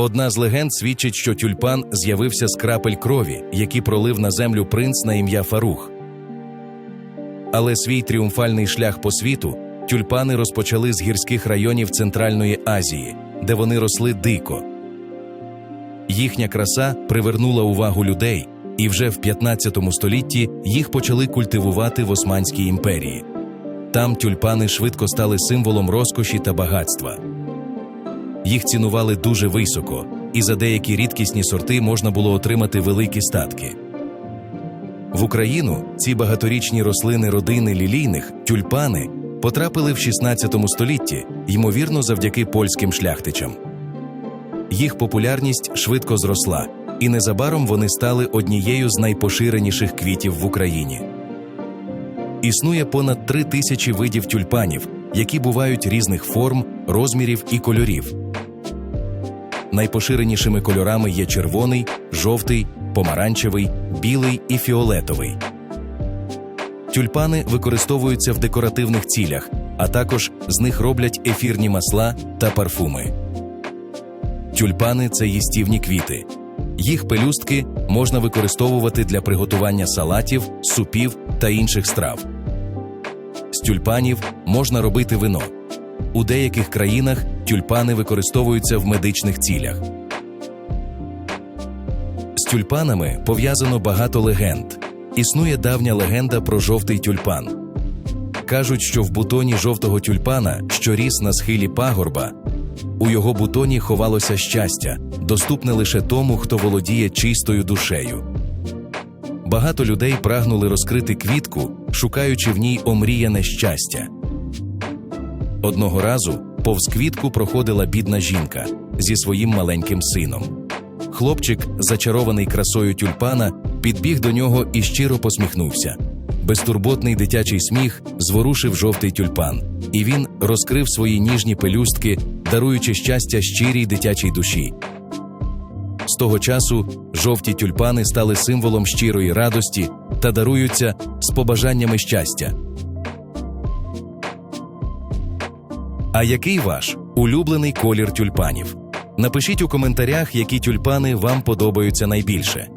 Одна з легенд свідчить, що тюльпан з'явився з крапель крові, які пролив на землю принц на ім'я Фарух. Але свій тріумфальний шлях по світу тюльпани розпочали з гірських районів Центральної Азії, де вони росли дико. Їхня краса привернула увагу людей, і вже в 15 столітті їх почали культивувати в Османській імперії. Там тюльпани швидко стали символом розкоші та багатства. Їх цінували дуже високо, і за деякі рідкісні сорти можна було отримати великі статки. В Україну ці багаторічні рослини родини лілійних тюльпани потрапили в 16 столітті, ймовірно, завдяки польським шляхтичам. Їх популярність швидко зросла, і незабаром вони стали однією з найпоширеніших квітів в Україні. Існує понад три тисячі видів тюльпанів, які бувають різних форм, розмірів і кольорів. Найпоширенішими кольорами є червоний, жовтий, помаранчевий, білий і фіолетовий. Тюльпани використовуються в декоративних цілях, а також з них роблять ефірні масла та парфуми. Тюльпани це їстівні квіти. Їх пелюстки можна використовувати для приготування салатів, супів та інших страв. З тюльпанів можна робити вино. У деяких країнах тюльпани використовуються в медичних цілях. З тюльпанами пов'язано багато легенд. Існує давня легенда про жовтий тюльпан. Кажуть, що в бутоні жовтого тюльпана, що ріс на схилі пагорба, у його бутоні ховалося щастя, доступне лише тому, хто володіє чистою душею. Багато людей прагнули розкрити квітку, шукаючи в ній омріяне щастя. Одного разу повз квітку проходила бідна жінка зі своїм маленьким сином. Хлопчик, зачарований красою тюльпана, підбіг до нього і щиро посміхнувся. Безтурботний дитячий сміх зворушив жовтий тюльпан, і він розкрив свої ніжні пелюстки, даруючи щастя щирій дитячій душі. З того часу жовті тюльпани стали символом щирої радості та даруються з побажаннями щастя. А який ваш улюблений колір тюльпанів? Напишіть у коментарях, які тюльпани вам подобаються найбільше.